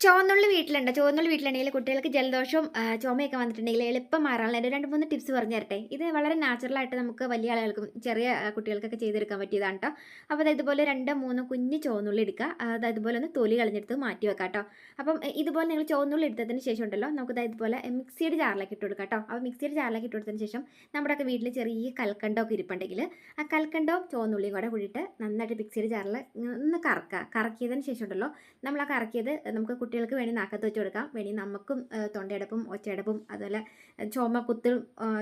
ചുവന്നുള്ളി വീട്ടിലുണ്ട്. ചുവന്നുള്ളി വീട്ടിലുണ്ടെങ്കിൽ കുട്ടികൾക്ക് ജലദോഷവും ചുമയൊക്കെ വന്നിട്ടുണ്ടെങ്കിൽ എളുപ്പം മാറാനുള്ള എന്റെ രണ്ട് മൂന്ന് ടിപ്സ് പറഞ്ഞു തരട്ടെ ഇത് വളരെ നാച്ചുറലായിട്ട് നമുക്ക് വലിയ ആളുകൾക്കും ചെറിയ കുട്ടികൾക്കൊക്കെ ചെയ്തെടുക്കാൻ പറ്റിയതാണ് കേട്ടോ അപ്പോൾ അത് ഇതുപോലെ രണ്ട് മൂന്ന് കുഞ്ഞ് ചുവന്നുള്ളി എടുക്കുക. അത് ഇതുപോലെ ഒന്ന് തൊലി കളഞ്ഞെടുത്ത് മാറ്റി വെക്കാം കേട്ടോ അപ്പം ഇതുപോലെ നിങ്ങൾ ചുവന്നുള്ളി എടുത്തതിന് ശേഷം ഉണ്ടല്ലോ നമുക്ക് ഇതുപോലെ മിക്സിയുടെ ജാറിലേക്ക് ഇട്ട് കൊടുക്കാം കേട്ടോ അപ്പോൾ മിക്സിയുടെ ജാറിലേക്ക് ഇട്ട് കൊടുത്തതിന് ശേഷം നമ്മുടെയൊക്കെ വീട്ടിൽ ചെറിയ കൽക്കണ്ടമൊക്കെ ഇരിപ്പുണ്ടെങ്കിൽ ആ കൽക്കണ്ടവും ചുവന്നുള്ളിയും കൂടെ കൂടിയിട്ട് നന്നായിട്ട് മിക്സിയുടെ ജാറിൽ ഒന്ന് കറക്കുക. കറക്കിയതിന് ശേഷം ഉണ്ടല്ലോ നമ്മൾ ആ കറക്കിയത് നമുക്ക് കുട്ടികൾക്ക് വേണ്ടി നാക്കത്ത് വെച്ച് കൊടുക്കാം. വേണി നമുക്കും തൊണ്ടയടപ്പും ഒച്ചയടപ്പും അതുപോലെ ചുമ കുത്തും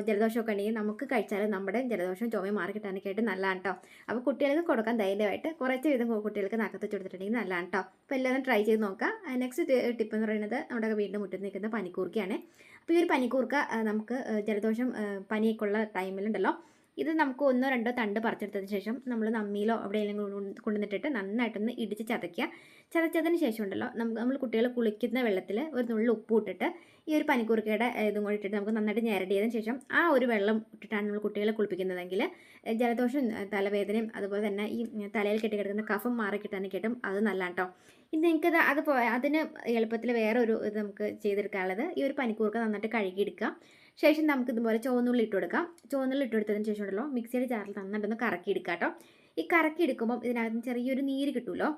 ജലദോഷമൊക്കെ ഉണ്ടെങ്കിൽ നമുക്ക് കഴിച്ചാൽ നമ്മുടെ ജലദോഷം ചുമയും മാറി കിട്ടാനൊക്കെ ആയിട്ട് നല്ലതാണ് കേട്ടോ അപ്പോൾ കുട്ടികൾക്ക് കൊടുക്കാൻ ധൈര്യമായിട്ട് കുറച്ച് വിധം കുട്ടികൾക്ക് നാക്കത്ത് വെച്ച് കൊടുത്തിട്ടുണ്ടെങ്കിൽ നല്ലതാണ് കേട്ടോ അപ്പോൾ എല്ലാവരും ട്രൈ ചെയ്ത് നോക്കാം. നെക്സ്റ്റ് ടിപ്പ് എന്ന് പറയുന്നത് നമ്മുടെ വീടിന്റെ മുറ്റത്ത് നിൽക്കുന്ന പനിക്കൂർക്കയാണ്. അപ്പോൾ ഈ ഒരു പനിക്കൂർക്ക നമുക്ക് ജലദോഷം പനിയൊക്കെ ഉള്ള ടൈമിലുണ്ടല്ലോ ഇത് നമുക്ക് ഒന്നോ രണ്ടോ തണ്ട് പറിച്ചെടുത്തതിന് ശേഷം നമ്മൾ നമ്മിയിലോ എവിടെയെങ്കിലും കൊണ്ട് കൊണ്ടുവന്നിട്ടിട്ട് നന്നായിട്ടൊന്ന് ഇടിച്ച് ചതയ്ക്കുക. ചതച്ചതിന് ശേഷം ഉണ്ടല്ലോ നമുക്ക് നമ്മൾ കുട്ടികൾ കുളിക്കുന്ന വെള്ളത്തിൽ ഒരു നുള്ളിൽ ഉപ്പ് ഇട്ടിട്ട് ഈ ഒരു പനിക്കൂർക്കയുടെ ഏ, ഇതും കൂടി ഇട്ടിട്ട് നമുക്ക് നന്നായിട്ട് ഞരടിയതിന് ശേഷം ആ ഒരു വെള്ളം ഇട്ടിട്ടാണ് നമ്മൾ കുട്ടികളെ കുളിപ്പിക്കുന്നതെങ്കിൽ ജലദോഷം തലവേദനയും അതുപോലെ തന്നെ ഈ തലയിൽ കെട്ടി കിടക്കുന്ന കഫം മാറി കിട്ടും അത് നല്ലതാണ് കേട്ടോ ഇത് നിങ്ങൾക്ക് അത് അതിന് എളുപ്പത്തിൽ വേറെ ഒരു ഇത് നമുക്ക് ചെയ്തെടുക്കാനുള്ളത് ഈ ഒരു പനിക്കൂർക്ക നന്നായിട്ട് കഴുകിയെടുക്കുക. ശേഷം നമുക്ക് ഇതുപോലെ ചുവന്നുള്ളി ഇട്ട് കൊടുക്കാം. ചുവന്നുള്ളി ഇട്ട് കൊടുത്തതിന് ശേഷം ഉണ്ടല്ലോ മിക്സിയുടെ ജാറിൽ നന്നായിട്ടൊന്ന് കറക്കി എടുക്കുക കേട്ടോ. ഈ കറക്കി എടുക്കുമ്പോൾ ഇതിനകത്ത് ചെറിയൊരു നീര് കിട്ടുമല്ലോ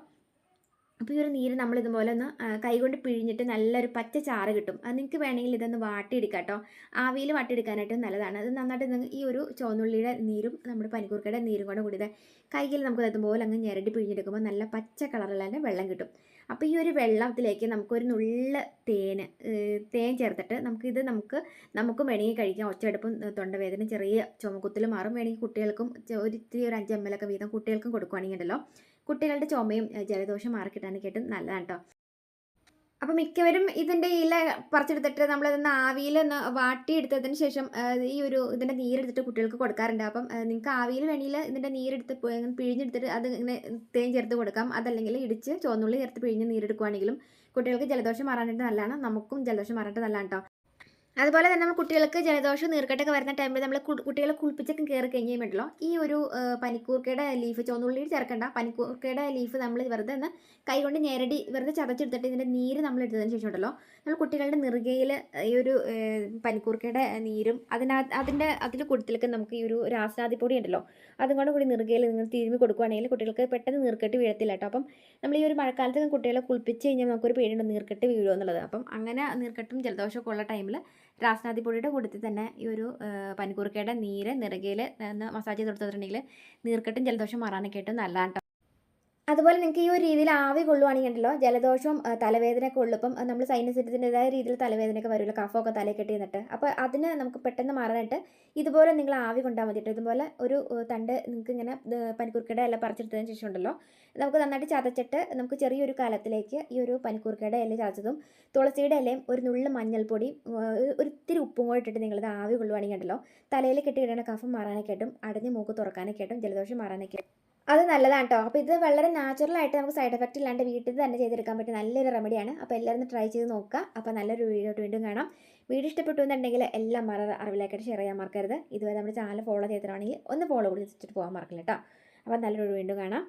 അപ്പോൾ ഈ ഒരു നീര് നമ്മൾ ഇതുപോലെ ഒന്ന് കൈകൊണ്ട് പിഴിഞ്ഞിട്ട് നല്ലൊരു പച്ച ചാറ് കിട്ടും. അത് നിങ്ങൾക്ക് വേണമെങ്കിൽ ഇതൊന്ന് വാട്ടിയെടുക്കാം കേട്ടോ. ആവിയിൽ വാട്ടിയെടുക്കാനായിട്ട് നല്ലതാണ്. അത് നന്നായിട്ട് ഈ ഒരു ചുവന്നുള്ളിയുടെ നീരും നമ്മുടെ പനിക്കൂർക്കയുടെ നീരും കൂടെ കൂടിയത് കൈയിൽ നമുക്ക് ഇതുപോലെ അങ്ങ് ഞെരടി പിഴിഞ്ഞെടുക്കുമ്പോൾ നല്ല പച്ച തന്നെ വെള്ളം കിട്ടും. അപ്പോൾ ഈ ഒരു വെള്ളത്തിലേക്ക് നമുക്കൊരു നുള്ള തേന് തേൻ ചേർത്തിട്ട് നമുക്കിത് നമുക്ക് നമുക്കും വേണമെങ്കിൽ കഴിക്കാം. ഒച്ചയെടുപ്പും തൊണ്ടവേദന ചെറിയ ചുമക്കുത്തിൽ മാറും. വേണമെങ്കിൽ കുട്ടികൾക്കും ഒരു ഇത്തിരി ഒരു അഞ്ച് എം എൽ ഒക്കെ വീതം കുട്ടികൾക്കും കൊടുക്കുകയാണെങ്കിൽ ഉണ്ടല്ലോ കുട്ടികളുടെ ചുമയും ജലദോഷം മാറിക്കിട്ടാനൊക്കെ ആയിട്ട് നല്ലതാണ് കേട്ടോ അപ്പോൾ മിക്കവരും ഇതിന്റെ ഇല പറിച്ചെടുത്തിട്ട് നമ്മളതൊന്ന് ആവിയിൽ ഒന്ന് വാട്ടിയെടുത്തതിന് ശേഷം ഈ ഒരു ഇതിന്റെ നീരെടുത്തിട്ട് കുട്ടികൾക്ക് കൊടുക്കാറുണ്ട്. അപ്പം നിങ്ങൾക്ക് ആവിയിൽ വേണമെങ്കിൽ ഇതിന്റെ നീരെടുത്ത് പിഴിഞ്ഞെടുത്തിട്ട് അത് ഇങ്ങനെ തേൻ ചേർത്ത് കൊടുക്കാം. അതല്ലെങ്കിൽ ഇടിച്ച് ചുവന്നുള്ളി ചേർത്ത് പിഴിഞ്ഞ് നീരെടുക്കുകയാണെങ്കിലും കുട്ടികൾക്ക് ജലദോഷം മാറാനായിട്ട് നല്ലതാണ്. നമുക്കും ജലദോഷം മാറാനായിട്ട് നല്ലതാണ് കേട്ടോ അതുപോലെ തന്നെ നമ്മൾ കുട്ടികൾക്ക് ജലദോഷം നീർക്കെട്ടൊക്കെ വരുന്ന ടൈമിൽ നമ്മൾ കുട്ടികളെ കുളിപ്പിച്ചൊക്കെ കയറി കഴിഞ്ഞേ കഴിയുമ്പോഴല്ലോ ഈ ഒരു പനിക്കൂർക്കയുടെ ലീഫ് ചുവന്നുള്ളിയിൽ ചേർക്കണ്ട. പനിക്കൂർക്കയുടെ ലീഫ് നമ്മൾ വെറുതെ ഒന്ന് കൈകൊണ്ട് ഞെരടി വെറുതെ ചതച്ചെടുത്തിട്ട് ഇതിന്റെ നീര് നമ്മൾ എടുത്തതിന് ശേഷം ഉണ്ടല്ലോ നമ്മൾ കുട്ടികളുടെ നെറുകയിൽ ഈ ഒരു പനിക്കൂർക്കയുടെ നീരും അതിനകത്ത് അതിന്റെ അതിന്റെ കൂട്ടത്തിലേക്ക് നമുക്ക് ഈ ഒരു രാസാദിപ്പൊടി ഉണ്ടല്ലോ അതും കൂടെ കൂടി നെറുകയിൽ നിങ്ങൾ തിരുമ്മി കൊടുക്കുകയാണെങ്കിൽ കുട്ടികൾക്ക് പെട്ടെന്ന് നീർക്കെട്ട് വീഴത്തില്ല കേട്ടോ. അപ്പം നമ്മൾ ഈ ഒരു മഴക്കാലത്തൊക്കെ കുട്ടികളെ കുളിപ്പിച്ച് കഴിഞ്ഞാൽ നമുക്കൊരു പേടിയുണ്ട് നീർക്കെട്ട് വീഴുമെന്നുള്ളത് അപ്പം അങ്ങനെ നീർക്കെട്ടും ജലദോഷമൊക്കെ ഉള്ള ടൈമിൽ രാസനാദി പൊടിയുടെ കൂട്ടത്തിൽ തന്നെ ഈ ഒരു പനിക്കൂർക്കയുടെ നീര് നിറകയിൽ മസാജ് ചെയ്ത് കൊടുത്തിട്ടുണ്ടെങ്കിൽ നീർക്കെട്ടും ജലദോഷം മാറാനൊക്കെ ആയിട്ട് നല്ലതാണ് അതുപോലെ നിങ്ങൾക്ക് ഈ ഒരു രീതിയിൽ ആവി കൊള്ളുവാണെങ്കിൽ ഉണ്ടല്ലോ ജലദോഷവും തലവേദനയൊക്കെ ഉള്ളു ഇപ്പം നമ്മൾ സൈനസിന്റെതായ രീതിയിൽ തലവേദനയൊക്കെ വരുമല്ലോ കഫമൊക്കെ തലയിൽ കെട്ടി നിന്നിട്ട് അപ്പോൾ അതിന് നമുക്ക് പെട്ടെന്ന് മാറാനായിട്ട് ഇതുപോലെ നിങ്ങൾ ആവി കൊണ്ടാൽ മതിയിട്ട് ഇതുപോലെ ഒരു തണ്ട് നിങ്ങൾക്ക് ഇങ്ങനെ പനിക്കൂർക്കട ഇല പറിച്ചെടുത്തതിന് ശേഷം ഉണ്ടല്ലോ നമുക്ക് നന്നായിട്ട് ചതച്ചിട്ട് നമുക്ക് ചെറിയൊരു കാലത്തിലേക്ക് ഈ ഒരു പനിക്കൂർക്കയുടെ ഇല ചതച്ചതും തുളസിയുടെ ഇലയും ഒരു നുള്ളു മഞ്ഞൾപ്പൊടിയും ഒരിത്തിരി ഒരു- ഒരു ഉപ്പും കൂടെ ഇട്ടിട്ട് നിങ്ങളിത് ആവി കൊള്ളുവാണെങ്കിൽ ഉണ്ടല്ലോ തലയിൽ കെട്ടി കിട്ടണ കഫം മാറാനൊക്കെ ആയിട്ടും അടഞ്ഞ് മൂക്ക് തുറക്കാനൊക്കെ ആയിട്ടും ജലദോഷം മാറാനൊക്കെ അത് നല്ലതാണ് കേട്ടോ അപ്പോൾ ഇത് വളരെ നാച്ചുറലായിട്ട് നമുക്ക് സൈഡ് എഫക്റ്റ് ഇല്ലാണ്ട് വീട്ടിൽ തന്നെ ചെയ്തെടുക്കാൻ പറ്റിയ നല്ലൊരു റെമഡിയാണ് അപ്പോൾ എല്ലാവരും ട്രൈ ചെയ്ത് നോക്കുക. അപ്പോൾ നല്ലൊരു വീഡിയോ വീണ്ടും കാണാം. വീഡിയോ ഇഷ്ടപ്പെട്ടു എന്നുണ്ടെങ്കിൽ എല്ലാം മറ അറിവിലേക്കായിട്ട് ഷെയർ ചെയ്യാൻ മറക്കരുത്. ഇതുവരെ നമ്മുടെ ചാനൽ ഫോളോ ചെയ്തിട്ടാണെങ്കിൽ ഒന്ന് ഫോളോ കൂടി വെച്ചിട്ട് പോകാൻ മറക്കില്ല കേട്ടോ അപ്പോൾ നല്ലൊരു വീണ്ടും കാണാം.